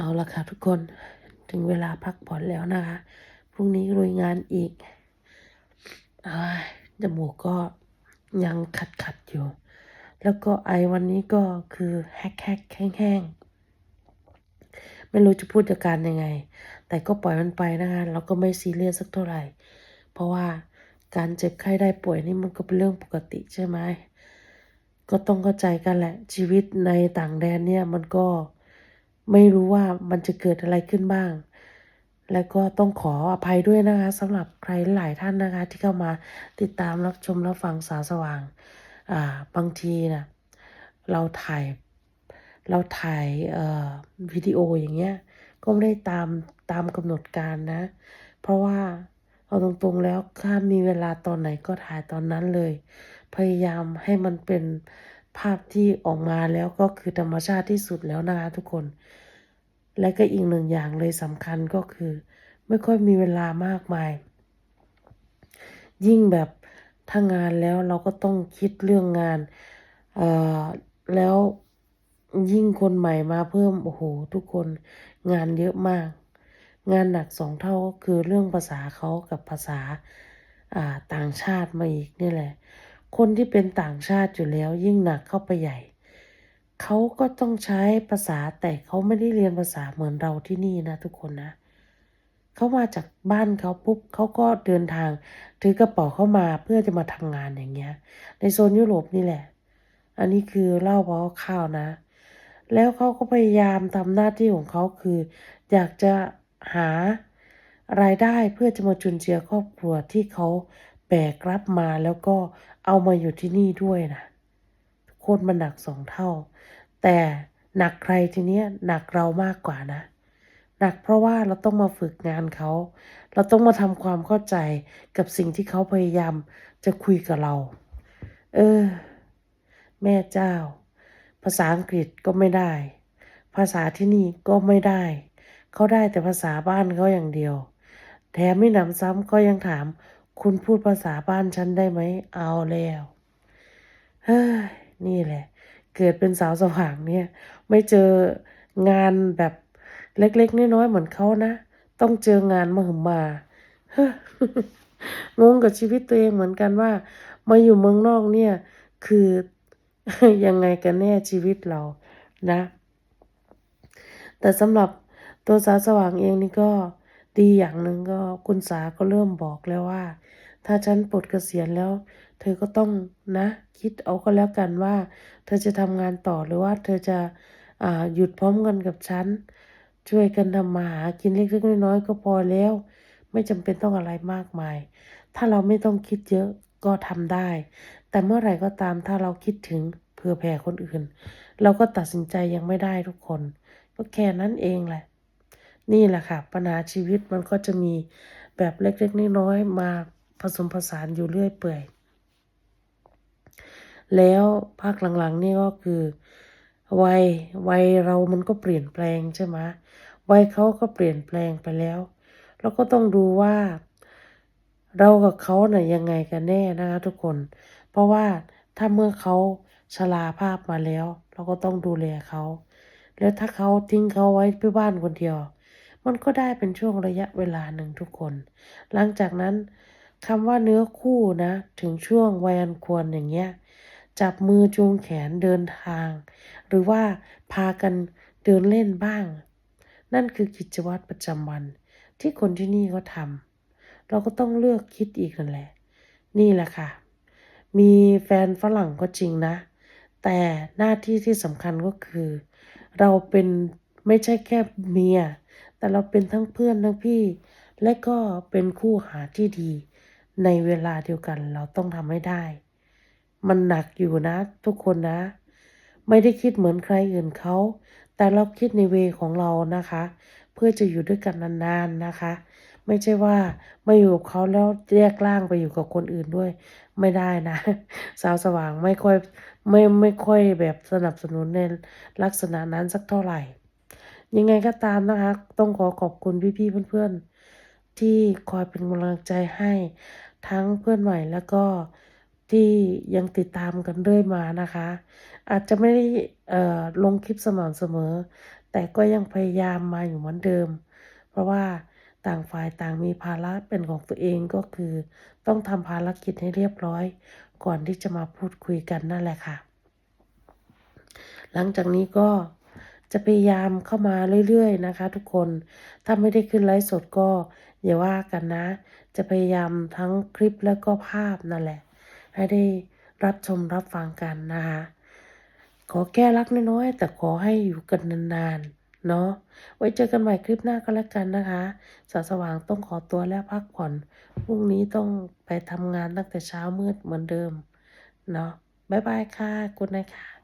เอาละค่ะทุกคนถึงเวลาพักผ่อนแล้วนะคะ พรุ่งนี้ลุยงานอีกอจมูกก็ยังขัดขัดอยู่ แล้วก็ไอวันนี้ก็คือแฮกแฮกแห้งแห้งๆไม่รู้จะพูดอาการยังไง แต่ก็ปล่อยมันไปนะคะเราก็ไม่ซีเรียสสักเท่าไหร่ เพราะว่าการเจ็บไข้ได้ป่วยนี่มันก็เป็นเรื่องปกติใช่ไหม ก็ต้องเข้าใจกันแหละชีวิตในต่างแดนเนี่ยมันก็ ไม่รู้ว่ามันจะเกิดอะไรขึ้นบ้าง และก็ต้องขออภัยด้วยนะคะสำหรับใครหลายท่านนะคะ ที่เข้ามาติดตามรับชมรับฟังสาวสว่างอ่าบางทีนะเราถ่ายเราถ่ายเอ่อวิดีโออย่างเงี้ยก็ไม่ได้ตามตามกำหนดการนะ เพราะว่าเอาตรงๆแล้วถ้ามีเวลาตอนไหนก็ถ่ายตอนนั้นเลย พยายามให้มันเป็นภาพที่ออกมาแล้วก็คือธรรมชาติที่สุดแล้วนะคะทุกคน และก็อีกหนึ่งอย่างเลยสำคัญก็คือ ไม่ค่อยมีเวลามากมาย ยิ่งแบบถ้างานแล้วเราก็ต้องคิดเรื่องงานเอ่อแล้วยิ่งคนใหม่มาเพิ่มโอ้โหทุกคนงานเยอะมาก งานหนักสองเท่าก็คือเรื่องภาษาเขากับภาษาอ่าต่างชาติมาอีกนี่แหละ คนที่เป็นต่างชาติอยู่แล้วยิ่งหนักเข้าไปใหญ่ เขาก็ต้องใช้ภาษาแต่เขาไม่ได้เรียนภาษาเหมือนเราที่นี่นะทุกคนนะ เขามาจากบ้านเขาปุ๊บเขาก็เดินทางถือกระเป๋าเข้ามาเพื่อจะมาทำงานอย่างเงี้ย ในโซนยุโรปนี่แหละ อันนี้คือเล่าเพราะข้าวนะ แล้วเขาก็พยายามทำหน้าที่ของเขาคือ อยากจะหารายได้เพื่อจะมาจุนเจือครอบครัวที่เขาแบกรับมาแล้วก็เอามาอยู่ที่นี่ด้วยนะ ตรมันหนักสองเท่า แต่หนักใครทีเนี้ยหนักเรามากกว่านะ หนักเพราะว่าเราต้องมาฝึกงานเขา เราต้องมาทำความเข้าใจกับสิ่งที่เขาพยายามจะคุยกับเรา เออ แม่เจ้า ภาษาอังกฤษก็ไม่ได้ ภาษาที่นี่ก็ไม่ได้ เขาได้แต่ภาษาบ้านเขาอย่างเดียว แถมไม่หนำซ้ำก็ยังถามคุณพูดภาษาบ้านฉันได้ไหม เอาแล้ว เฮ้ย นี่แหละ เกิดเป็นสาวสว่างเนี่ย ไม่เจองานแบบเล็กๆน้อยๆเหมือนเขานะ ต้องเจองานมาหึมมาเฮ้งงกับชีวิตตัวเองเหมือนกันว่า มาอยู่เมืองนอกเนี่ย คือยังไงกันแน่ชีวิตเรานะ แต่สำหรับตัวสาวสว่างเองนี่ก็ดีอย่างหนึ่งก็คุณสาก็เริ่มบอกแล้วว่า ถ้าฉันปลดเกษียณแล้ว เธอก็ต้องนะ คิดเอาก็แล้วกันว่า เธอจะทำงานต่อหรือว่า เธอจะอ่าหยุดพร้อมกันกับฉัน ช่วยกันทำมาหากินเล็กๆน้อยๆก็พอแล้ว ไม่จำเป็นต้องอะไรมากมาย ถ้าเราไม่ต้องคิดเยอะก็ทำได้ แต่เมื่อไหร่ก็ตามถ้าเราคิดถึงเผื่อแผ่คนอื่น เราก็ตัดสินใจยังไม่ได้ทุกคน ก็แค่นั้นเองแหละ นี่แหละค่ะ ปัญหาชีวิตมันก็จะมีแบบเล็กๆน้อยๆมา ผสมผสานอยู่เรื่อยเปื่อย แล้วภาคหลังๆนี่ก็คือ วัยวัยเรามันก็เปลี่ยนแปลงใช่ไหมวัยเขาก็เปลี่ยนแปลงไปแล้ว เราก็ต้องดูว่า เรากับเขาเน่ะยังไงกันแน่นะคะทุกคน เพราะว่าถ้าเมื่อเขาชราภาพมาแล้ว เราก็ต้องดูแลเขา แล้วถ้าเขาทิ้งเขาไว้เพื่บ้านคนเดียว มันก็ได้เป็นช่วงระยะเวลาหนึ่งทุกคน หลังจากนั้น คำว่าเนื้อคู่นะ ถึงช่วงวัยอันควรอย่างเงี้ย จับมือจูงแขนเดินทาง หรือว่าพากันเดินเล่นบ้าง นั่นคือกิจวัตรประจำวัน ที่คนที่นี่เขาทำเราก็ต้องเลือกคิดอีกนั่นแหละ นี่แหละค่ะ มีแฟนฝรั่งก็จริงนะ แต่หน้าที่ที่สำคัญก็คือ เราเป็นไม่ใช่แค่เมีย แต่เราเป็นทั้งเพื่อนทั้งพี่ และก็เป็นคู่หาที่ดี ในเวลาเดียวกันเราต้องทำให้ได้ มันหนักอยู่นะ ทุกคนนะ ไม่ได้คิดเหมือนใครอื่นเขา แต่เราคิดในเวของเรานะคะ เพื่อจะอยู่ด้วยกันนานๆนะคะ ไม่ใช่ว่ามาอยู่กับเขาแล้วแยกร่างไปอยู่กับคนอื่นด้วย ไม่ได้นะ สาวสว่างไม่ค่อยไม่ไม่ค่อยแบบสนับสนุนในลักษณะนั้นสักเท่าไหร่ ยังไงก็ตามนะคะ ต้องขอขอบคุณพี่ๆเพื่อนๆที่คอยเป็นกำลังใจให้ ทั้งเพื่อนใหม่แล้วก็ที่ยังติดตามกันเรื่อยมานะคะ อาจจะไม่ได้ลงคลิปสม่ำเสมอ แต่ก็ยังพยายามมาอยู่เหมือนเดิม เพราะว่าต่างฝ่ายต่างมีภาระเป็นของตัวเองก็คือ ต้องทำภารกิจให้เรียบร้อย ก่อนที่จะมาพูดคุยกันนั่นแหละค่ะ หลังจากนี้ก็จะพยายามเข้ามาเรื่อยๆนะคะ ทุกคนถ้าไม่ได้ขึ้นไลฟ์สดก็ อย่าว่ากันนะ จะพยายามทั้งคลิปแล้วก็ภาพนั่นแหละ ให้ได้รับชมรับฟังกันนะคะ ขอแก้รักน้อยๆแต่ขอให้อยู่กันนานๆ เนาะ ไว้เจอกันใหม่คลิปหน้าก็แล้วกันนะคะสาวสว่างต้องขอตัวแล้วพักผ่อน พรุ่งนี้ต้องไปทำงานตั้งแต่เช้ามืดเหมือนเดิม เนาะบ๊ายบายค่ะ กุณนายค่ะ